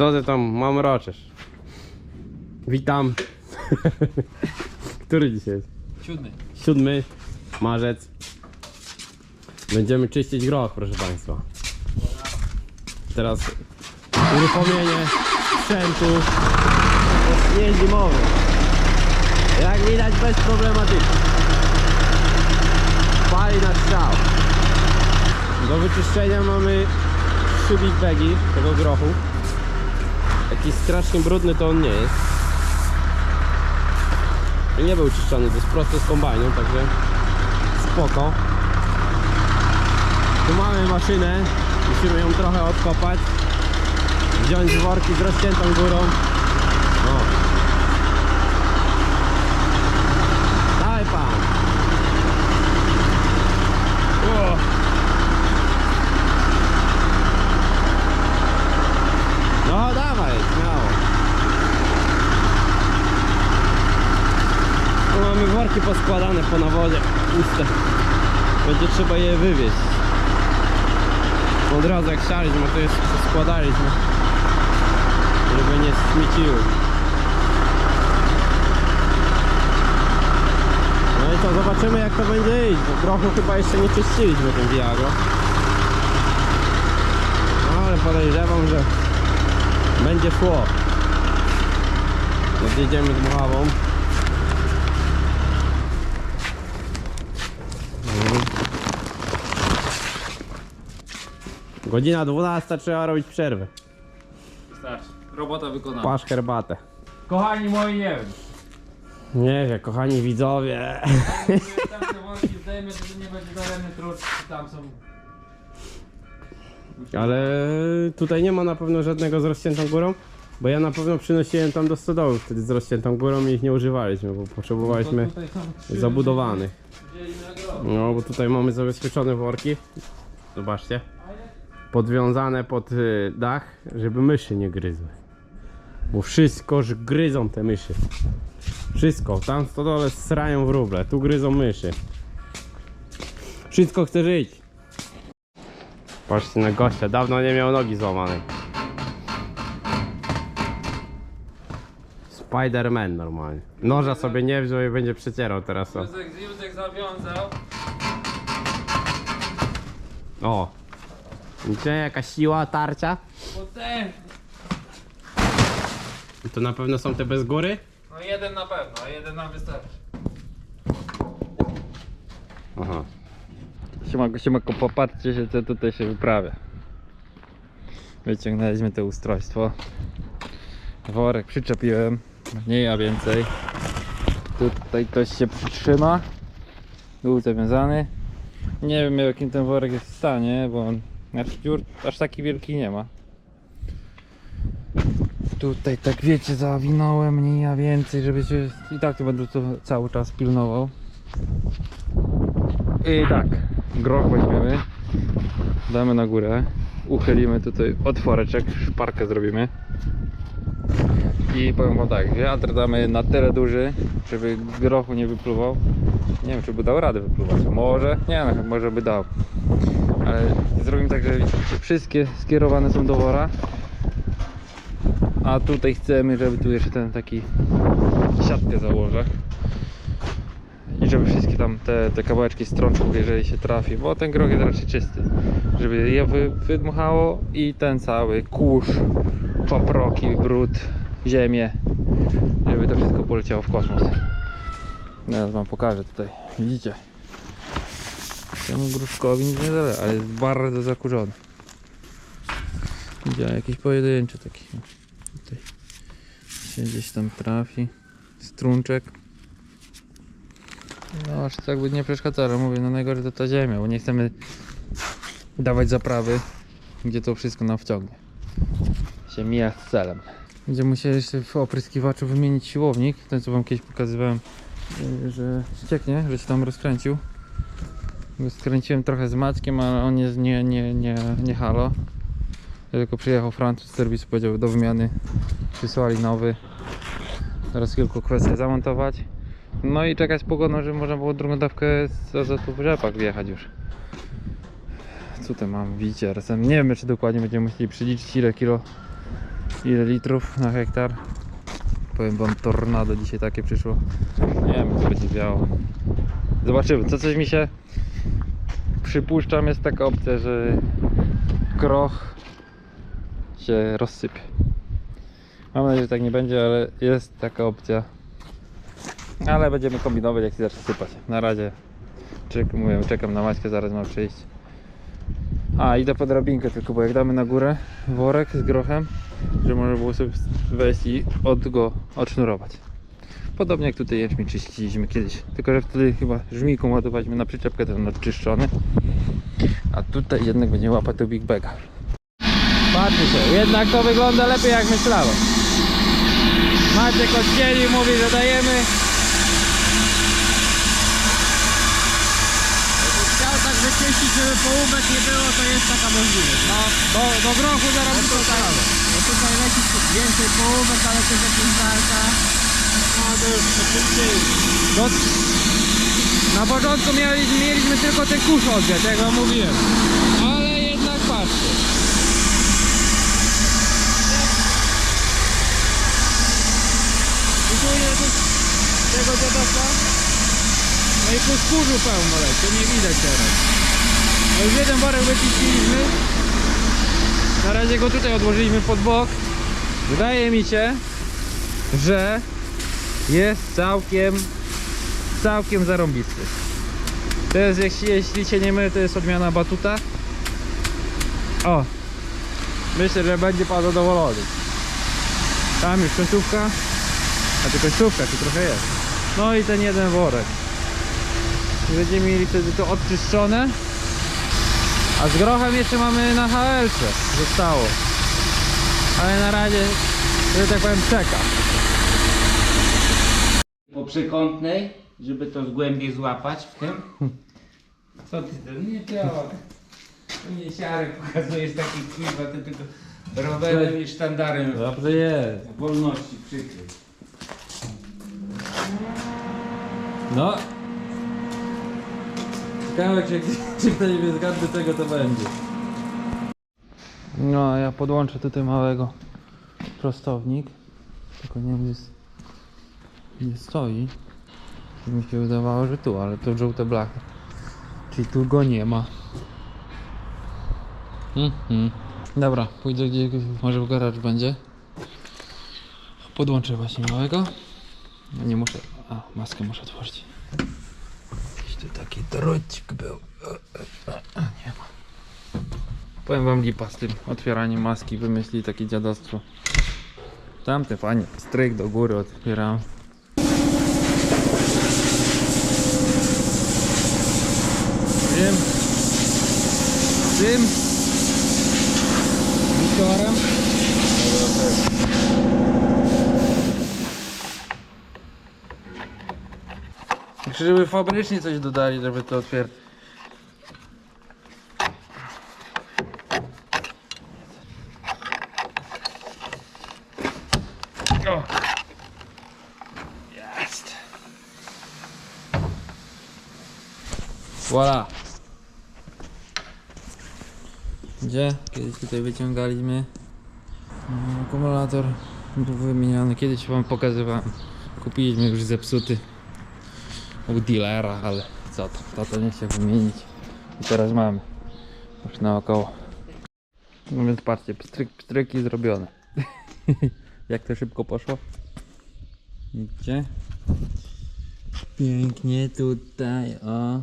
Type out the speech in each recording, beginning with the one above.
Co ty tam mamroczesz? Witam. Który dzisiaj jest? Siódmy. 7 marzec. Będziemy czyścić groch, proszę Państwa. Teraz uruchomienie sprzętu nie zimowy. Jak widać bez problematyki. Pali na strzał. Do wyczyszczenia mamy trzy big bagi tego grochu. Jakiś strasznie brudny to on nie jest. I nie był czyszczony, to jest prosto z kombajnu, także spoko. Tu mamy maszynę, musimy ją trochę odkopać. Wziąć worki z rozciętą górą. O. Daj pan. O. No dawaj, śmiało. Worki poskładane po nawozie, puste. Będzie trzeba je wywieźć. Od razu jak sialiśmy, to jest składaliśmy, żeby nie śmieciły. No i to zobaczymy jak to będzie iść, bo trochę chyba jeszcze nie czyściliśmy tym Viago. No ale podejrzewam, że będzie szło. Odjedziemy dmuchawą. Godzina 12 trzeba robić przerwę. Starczy. Robota wykonana. Pasz herbatę. Kochani moi, nie wiem. Nie wiem, kochani widzowie. Tam te worki zdejmę, że nie będzie daremny trud, tam są... Ale tutaj nie ma na pewno żadnego z rozciętą górą, bo ja na pewno przynosiłem tam do stodoły wtedy z rozciętą górą i ich nie używaliśmy, bo potrzebowaliśmy To tutaj są trzy, zabudowanych. No bo tutaj mamy zabezpieczone worki. Zobaczcie. Podwiązane pod y, dach, żeby myszy nie gryzły. Bo wszystko że gryzą te myszy. Wszystko. Tam w stodole srają wróble, tu gryzą myszy. Wszystko chce żyć. Patrzcie na gościa, dawno nie miał nogi złamanej. Spider-Man normalnie. Noża sobie nie wziął i będzie przecierał teraz. O. Józek, Józek zawiązał. O. Gdzie jakaś siła tarcia? Potężny. I to na pewno są te bez góry? No jeden na pewno, a jeden nam wystarczy. Aha. Siemanko, siemanko, popatrzcie się co tutaj się wyprawia. Wyciągnęliśmy to ustrojstwo. Worek przyczepiłem, mniej a więcej. Tutaj ktoś się przytrzyma. Był zawiązany. Nie wiem jakim ten worek jest w stanie, bo on znaczy dziur aż taki wielki nie ma. Tutaj tak wiecie zawinąłem mniej a więcej, żeby się i tak to będę to cały czas pilnował. I tak, groch weźmiemy, damy na górę, uchylimy tutaj otworeczek, szparkę zrobimy. I powiem wam tak, wiatr damy na tyle duży, żeby grochu nie wypluwał. Nie wiem, czy by dał radę wypluwać. Może, nie może by dał. Ale zrobimy tak, że wszystkie skierowane są do wora. A tutaj chcemy, żeby tu jeszcze ten taki siatkę założę. I żeby wszystkie tam te, te kawałeczki strączków, jeżeli się trafi, bo ten groch jest raczej czysty, żeby je wy, wydmuchało i ten cały kurz, paproki, brud, ziemię, żeby to wszystko poleciało w kosmos. Teraz wam pokażę tutaj, widzicie? Temu gruszkowi nic nie zależy, ale jest bardzo zakurzony. Widziałem jakiś pojedynczy taki. Tutaj się gdzieś tam trafi. Strunczek. No aż tak jakby nie przeszkadza, ale mówię, no najgorzej to ta ziemia, bo nie chcemy dawać zaprawy, gdzie to wszystko nam wciągnie. Się mija z celem. Będziemy musieli jeszcze w opryskiwaczu wymienić siłownik, ten co wam kiedyś pokazywałem, yy, że ścieknie, że się tam rozkręcił. Skręciłem trochę z Maćkiem, ale on jest nie, nie, nie, nie halo. Tylko przyjechał Francuz z serwisu, powiedział do wymiany, przysłali nowy. Teraz kilku kwestii zamontować. No i czekać pogodną, żeby można było drugą dawkę z azotu w rzepak wjechać już. Co tutaj mam? Widzicie, razem nie wiem czy dokładnie będziemy musieli przeliczyć ile kilo Ile litrów na hektar? Powiem wam, tornado dzisiaj takie przyszło. Nie wiem, co będzie wiało. Zobaczymy. Co coś mi się przypuszczam, jest taka opcja, że groch się rozsypie. Mam nadzieję, że tak nie będzie, ale jest taka opcja. Ale będziemy kombinować, jak się zacznie sypać. Na razie czek, mówię, czekam na Maćkę, zaraz ma przyjść. A, idę po drabinkę tylko, bo jak damy na górę worek z grochem, że można było sobie wejść i od go odsznurować. Podobnie jak tutaj jęczmień czyściliśmy kiedyś. Tylko, że wtedy chyba żmijką ładowaliśmy na przyczepkę, ten odczyszczony. A tutaj jednak będzie łapać to Big Baga. Patrzy się, jednak to wygląda lepiej jak myślałem. Maciek oddzielił, mówi, że dajemy. Wyczyścić, żeby połówek nie było, to jest taka możliwość. No, do, do grochu zaraz No tutaj, no tutaj leci więcej połówek, ale też jakieś walka. No to już szybciej. Do... Na początku mieliśmy, mieliśmy tylko odwiać, jak wam mówiłem. Ale jednak patrzcie. Tu tego dziadaka? No i po skórzu pełno leci, nie widać teraz. Już jeden worek wyczyściliśmy. Na razie go tutaj odłożyliśmy pod bok. Wydaje mi się, że jest całkiem całkiem zarąbisty. To jest, jeśli, jeśli się nie mylę, to jest odmiana batuta. O! Myślę, że będzie pan zadowolony. Tam już końcówka. A czy końcówka, czy trochę jest. No i ten jeden worek. Będziemy mieli wtedy to odczyszczone. A z grochem jeszcze mamy na HL-ce. Zostało. Ale na razie, że tak powiem, czeka. po przekątnej, żeby to głębiej złapać w tym. Co ty to nie działa? Tu mnie siarę pokazujesz taki kurwa, ty tylko rowerem i sztandarem Dobrze jest. wolności przykryj. No. Czy, czy ktoś mnie zgadnie czego to będzie. No, a ja podłączę tutaj małego prostownik. Tylko nie wiem, gdzie, gdzie stoi. Mi się wydawało, że tu, ale to żółte blachy. Czyli tu go nie ma. Mhm. Dobra, pójdę gdzieś, może w garaż będzie. Podłączę właśnie małego. No nie muszę. A, maskę muszę otworzyć. Tu taki drocik był. Nie ma. Powiem wam lipa z tym otwieraniem maski. Wymyślili takie dziadostwo. Tamte fajnie. Stryk do góry otwieram. Tym. Tym. Wiktorem. Jeszcze żeby fabrycznie coś dodali, żeby to otwierać. Jest! Voila! Gdzie? Kiedyś tutaj wyciągaliśmy no, akumulator był wymieniany. Kiedyś wam pokazywałem. Kupiliśmy już zepsuty u dealera, ale co to, to, nie chciał wymienić. I teraz mamy. Już naokoło. No więc patrzcie, pstryk, pstryki zrobione. Jak to szybko poszło? Widzicie? Pięknie tutaj, o.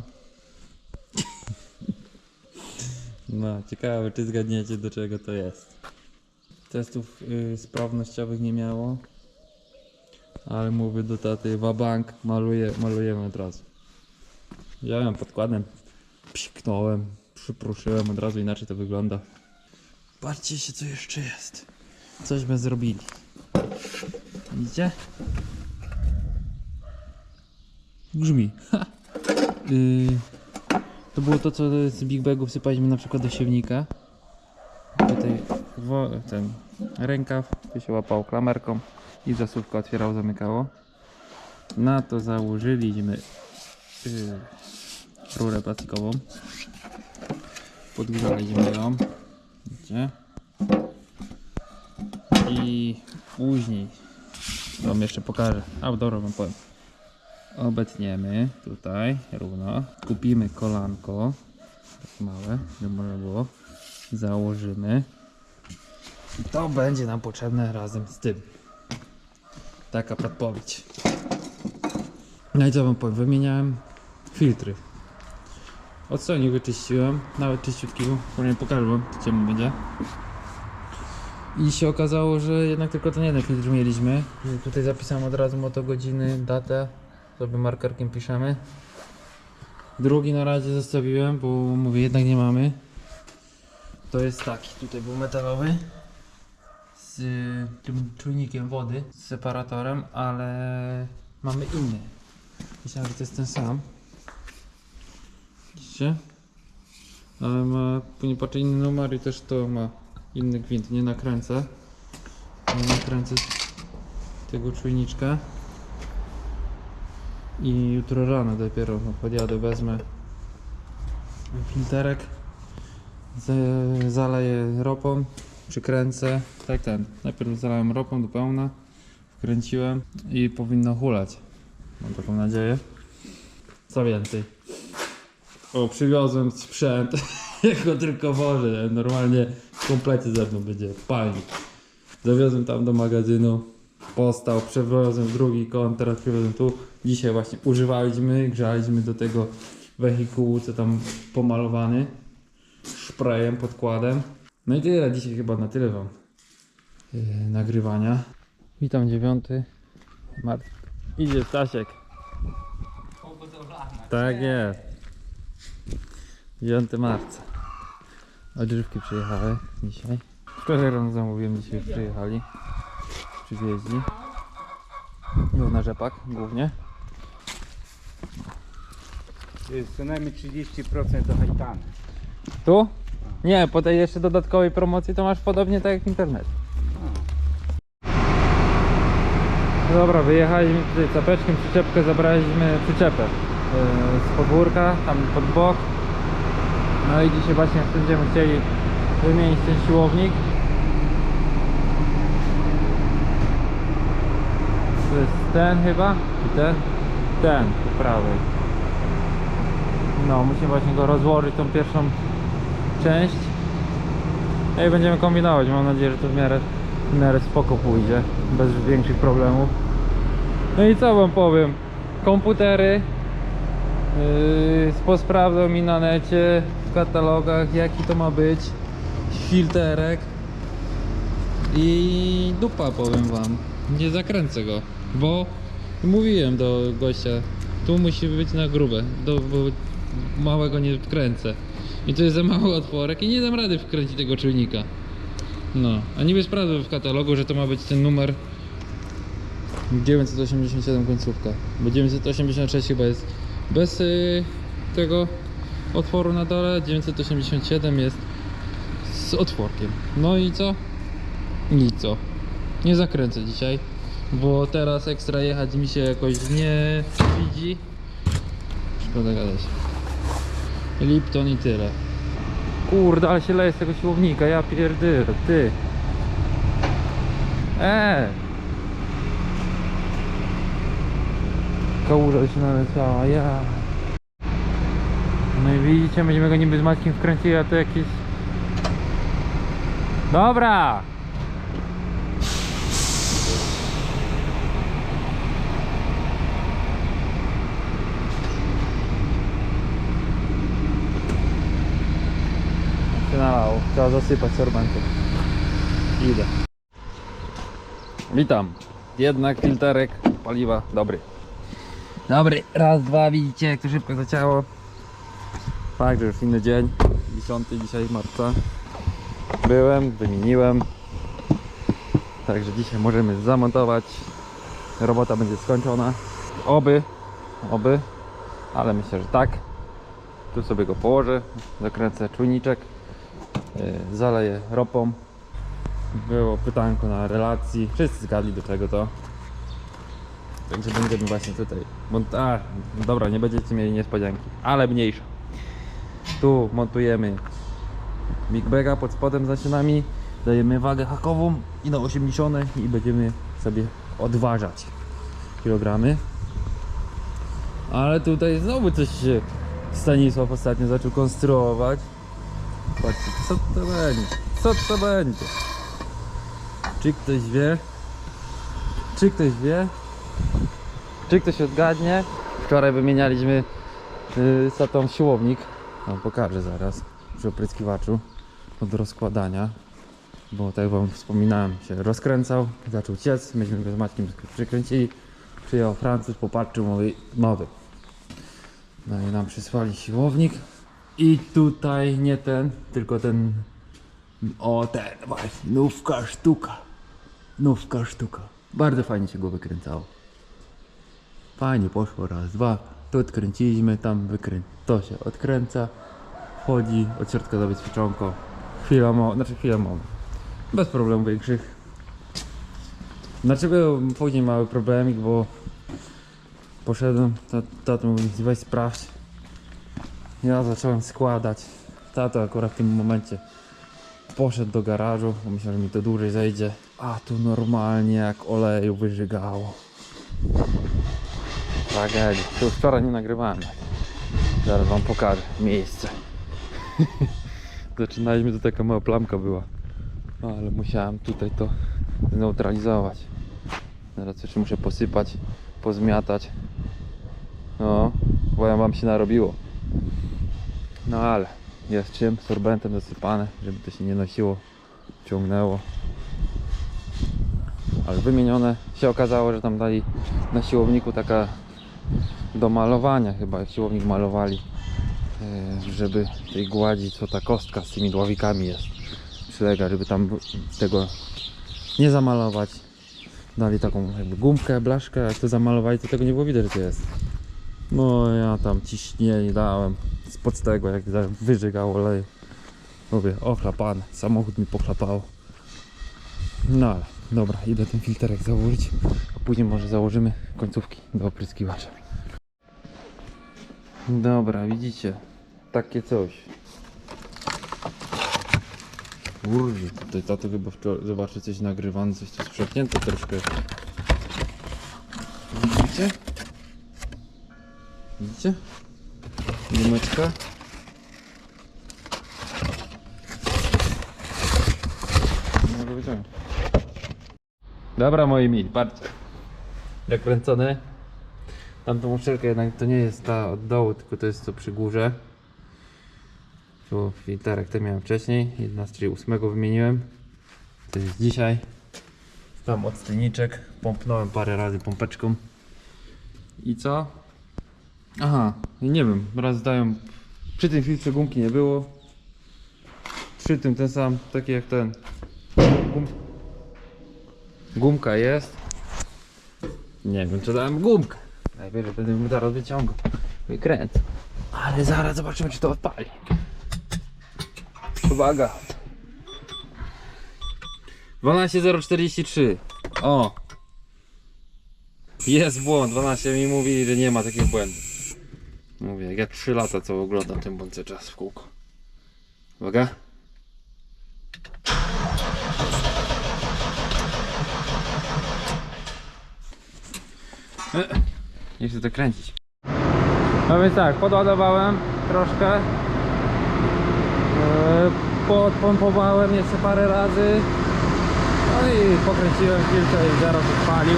No, ciekawe czy zgadniecie do czego to jest. Testów y, sprawnościowych nie miało. Ale mówię do taty, wabank, maluję, malujemy od razu. Wziąłem podkładem, psiknąłem, przypruszyłem od razu, inaczej to wygląda. Patrzcie się co jeszcze jest. Cośmy zrobili. Widzicie? Grzmi. Ha. Y, to było to, co z Big Bagu wsypaliśmy na przykład do siewnika. Tutaj ten rękaw, tu się łapał klamerką i zasówka otwierało, zamykało. Na to założyliśmy yy, rurę plastikową. Podgrzaliśmy ją. Widzicie? I później wam jeszcze pokażę. A dobra wam powiem. Obetniemy tutaj równo. Kupimy kolanko. Tak małe, żeby można było. Założymy. I to będzie nam potrzebne razem z tym. Taka podpowiedź. No i co wam powiem? Wymieniałem filtry. Odstojnik wyczyściłem, nawet czyściutki był. Powiem pokażę wam, mu będzie. I się okazało, że jednak tylko ten jeden filtr mieliśmy. I tutaj zapisałem od razu motogodziny, datę. Sobie markerkiem piszemy. Drugi na razie zostawiłem, bo mówię, jednak nie mamy. To jest taki, tutaj był metalowy. Tym czujnikiem wody, z separatorem, ale mamy inny. Myślałem, że to jest ten sam. Widzicie? Ale ma, nie patrzę, inny numer i też to ma inny gwint. Nie nakręcę. Nie nakręcę tego czujniczka. I jutro rano dopiero podjadę, wezmę filterek, zaleję ropą, przykręcę, tak ten, najpierw zalałem ropą do pełna, wkręciłem i powinno hulać, mam taką nadzieję. Co więcej, o przywiozłem sprzęt, jak go tylko może, normalnie w komplecie ze mną będzie palnik. Zawiozłem tam do magazynu, postał, przewiozłem drugi kąt, teraz przywiozłem tu. Dzisiaj właśnie używaliśmy, grzaliśmy do tego wehikułu, co tam pomalowany szprejem, podkładem. No i tyle, dzisiaj chyba na tyle wam yy, nagrywania. Witam dziewiąty. Mart. Idzie Stasiek. Tak jest. 9 marca. Odżywki przyjechały dzisiaj. Wczoraj rano zamówiłem, dzisiaj przyjechali. Przywieźli. Był na rzepak głównie. To jest co najmniej 30% do hajtany. Tu? Nie, po tej jeszcze dodatkowej promocji to masz podobnie tak jak internet. Dobra, wyjechaliśmy tutaj capeczkiem, przyczepkę zabraliśmy przyczepę yy, z podwórka, tam pod bok. No i dzisiaj właśnie będziemy chcieli wymienić ten siłownik. To jest ten chyba? Czy ten? Ten, po prawej. No, musimy właśnie go rozłożyć, tą pierwszą część. No i będziemy kombinować. Mam nadzieję, że to w miarę, w miarę spoko pójdzie. Bez większych problemów. No i co wam powiem? Komputery. Yy, posprawdzał mi na necie, w katalogach, jaki to ma być. Filterek. I dupa powiem wam. Nie zakręcę go. Bo mówiłem do gościa, tu musi być na grube. Do, bo małego nie wkręcę. I to jest za mały otworek i nie dam rady wkręcić tego czujnika. No, a niby sprawdzę w katalogu, że to ma być ten numer 987 końcówka. Bo 986 chyba jest bez y, tego otworu na dole, 987 jest z otworkiem. No i co? Nic co. Nie zakręcę dzisiaj, bo teraz ekstra jechać mi się jakoś nie widzi. Szkoda gadać. Lipton i tyle. Kurde, ale się leje z tego siłownika, ja pierdolę, ty. Eee! Kałuża się naleciała, ja. No i widzicie, będziemy go niby z Maćkiem wkręcili, a to jakieś... Dobra! Nalało. Trzeba zasypać sorbentem. Idę. Witam. Jednak filterek paliwa dobry. Dobry. Raz, dwa, widzicie jak to szybko zaciało. Fakt, że już inny dzień. 10 dzisiaj marca. Byłem, wymieniłem. Także dzisiaj możemy zamontować. Robota będzie skończona. Oby, oby, ale myślę, że tak. Tu sobie go położę, zakręcę czujniczek, zaleję ropą. Było pytanko na relacji, wszyscy zgadli do czego to. Także będziemy właśnie tutaj. Mont A, dobra, nie będziecie mieli niespodzianki, ale mniejsza. Tu montujemy Big Baga pod spodem za ścianami, dajemy wagę hakową i na 80 i będziemy sobie odważać kilogramy. Ale tutaj znowu coś się Stanisław ostatnio zaczął konstruować. Patrzcie, co to będzie? Co to będzie? Czy ktoś wie? Czy ktoś wie? Czy ktoś odgadnie? Wczoraj wymienialiśmy yy, tą siłownik. No, pokażę zaraz przy opryskiwaczu od rozkładania. Bo tak jak wam wspominałem, się rozkręcał, zaczął ciec, myśmy go z Maćkiem przykręcili. Przyjechał Francuz, popatrzył, mówi nowy. No i nam przysłali siłownik. I tutaj nie ten, tylko ten. O ten właśnie, nówka sztuka. Nówka sztuka. Bardzo fajnie się go wykręcało. Fajnie poszło raz, dwa. Tu odkręciliśmy, tam wykrę... To się odkręca. Wchodzi, od środka zabezpieczonko. Chwila mo... znaczy chwila. Bez problemów większych. Dlaczego później mały problemik, bo poszedłem, ta- tato mówi weź sprawdź. Ja zacząłem składać. Tato akurat w tym momencie poszedł do garażu, bo że mi to dłużej zejdzie. A tu normalnie jak oleju wyżygało. Tragedia. Już wczoraj nie nagrywałem. Zaraz wam pokażę miejsce. Zaczynaliśmy, to taka mała plamka była. Ale musiałem tutaj to zneutralizować. Teraz jeszcze muszę posypać, pozmiatać. No, bo ja wam się narobiło. No ale jest czym, sorbentem zasypane, żeby to się nie nosiło, ciągnęło. Ale wymienione się okazało, że tam dali na siłowniku taka do malowania chyba, jak siłownik malowali, e, żeby tej gładzi, co ta kostka z tymi dławikami jest, przylega, żeby tam tego nie zamalować. Dali taką jakby gumkę, blaszkę, jak to zamalowali, to tego nie było widać, że to jest. No ja tam ciśnienie dałem spod tego, jak wyżygał olej. Mówię, ochlapane, samochód mi pochlapało. No ale, dobra, idę ten filterek założyć, a później może założymy końcówki do opryskiwacza. Dobra, widzicie, takie coś. Kurde, tutaj tato chyba wczoraj zobaczy coś nagrywane, coś tu sprzętnięte troszkę. Widzicie? Widzicie? Gumeczka. Nie mogę wyciągnąć. Dobra moi mili, patrzcie. Zakręcony. Tamtą uszczelkę jednak to nie jest ta od dołu, tylko to jest to przy górze. Tu filterek ten miałem wcześniej, 11.8 wymieniłem. To jest dzisiaj. Tam odstęniczek, pompnąłem parę razy pompeczką. I co? Aha, nie wiem, raz dają. Przy tym filtrze gumki nie było. Przy tym ten sam, taki jak ten. Gum... Gumka jest. Nie wiem, czy dałem gumkę. Najwyżej będę mu zaraz wyciągał. Wykręcę. Ale zaraz zobaczymy, czy to odpali. Uwaga. 12.043. O! Jest błąd. 12 mi mówi, że nie ma takich błędów. Mówię, jak ja 3 lata co oglądam ten bądź czas w kółko. Uwaga. Nie chcę to kręcić. No więc tak, podładowałem troszkę. E, Podpompowałem jeszcze parę razy. No i pokręciłem kilka i zaraz odpalił.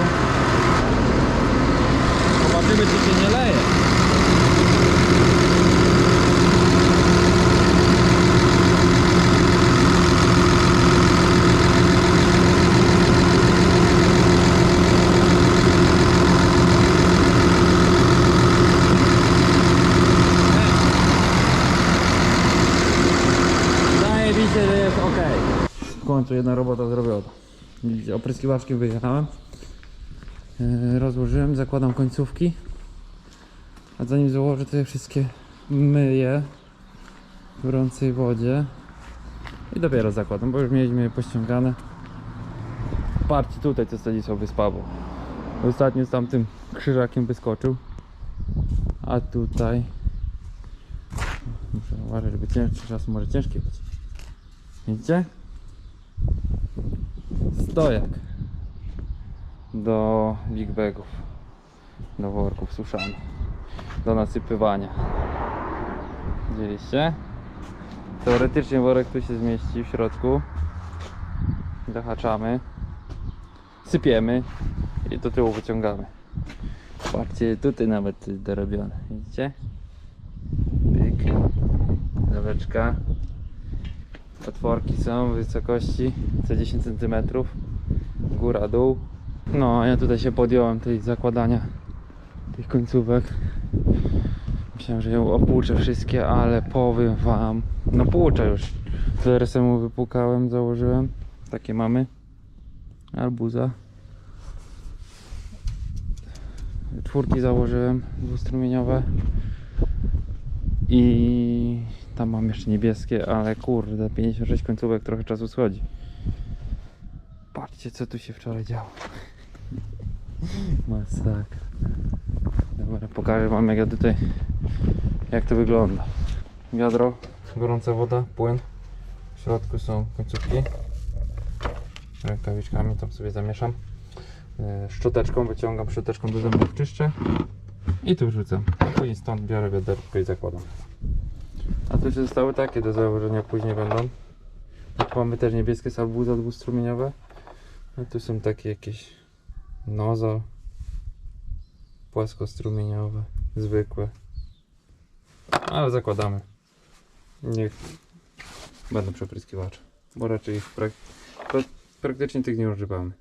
Zobaczymy czy się nie leje. Zajebiście, że jest ok. W końcu jedna robota zrobiona. Widzicie, opryskiwaczkiem wyjechałem. Yy, rozłożyłem, zakładam końcówki. A zanim założę, to je wszystkie myję w gorącej wodzie. I dopiero zakładam, bo już mieliśmy je pościągane. Patrzcie tutaj, co Stanisław wyspawał. Ostatnio z tamtym krzyżakiem wyskoczył. A tutaj Muszę uważać, żeby cięższy czas może ciężkie być. Widzicie? Stojak do big bagów, do worków suszanych, do nasypywania. Widzieliście? Teoretycznie worek tu się zmieści w środku. Zahaczamy, sypiemy i do tyłu wyciągamy. Patrzcie, tutaj nawet dorobione, widzicie? Pyk, leweczka. Otworki są w wysokości co 10 cm. Góra, dół. No, ja tutaj się podjąłem tej zakładania tych końcówek. Myślałem, że ją opłuczę wszystkie, ale powiem wam, no płuczę już. Zaraz mu wypukałem, założyłem. Takie mamy. Arbuza. Czwórki założyłem, dwustrumieniowe. I tam mam jeszcze niebieskie, ale kurde, 56 końcówek trochę czasu schodzi. Patrzcie co tu się wczoraj działo. Masakra. Dobra, pokażę wam jak ja tutaj jak to wygląda. Wiadro, gorąca woda, płyn. W środku są końcówki. Rękawiczkami tam sobie zamieszam. E, Szczoteczką wyciągam, szczoteczką do zębów czyszczę i tu wrzucam. Później stąd biorę wiaderko i zakładam. A tu jeszcze zostały takie do założenia później będą. Tu mamy też niebieskie salbuza dwustrumieniowe. A tu są takie jakieś noza płaskostrumieniowe, zwykłe. Ale zakładamy. Niech będą przepryskiwacze. Bo raczej ich prak- pra- praktycznie tych nie używamy.